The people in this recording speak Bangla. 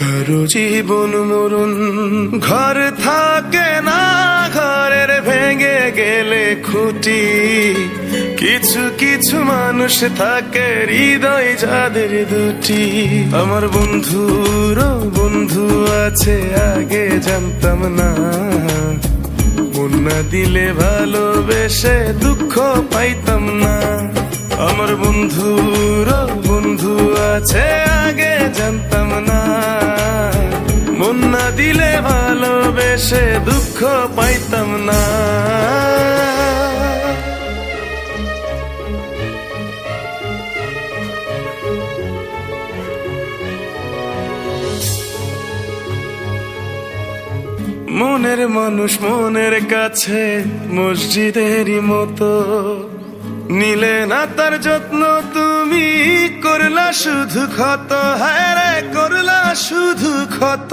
কারও জীবন মরণ। ঘর থাকে না, ঘরের ভেঙে গেলে খুঁটি। কিছু কিছু মানুষ থাকে, হৃদয় যাদের দুটি। আমার বন্ধুর বন্ধু আছে, আগে জানতাম না। মন না দিলে ভালোবেসে দুঃখ পাইতাম না। আমার বন্ধুর বন্ধু আছে, আগে জানতাম না। দিলে ভালোবেসে দুঃখ পাইতাম না। মনের মানুষ মনের কাছে মসজিদেরই মতো। নিলে না তার যত্ন তুমি করলা শুধু ক্ষত হ্যাঁ শুধু ক্ষত।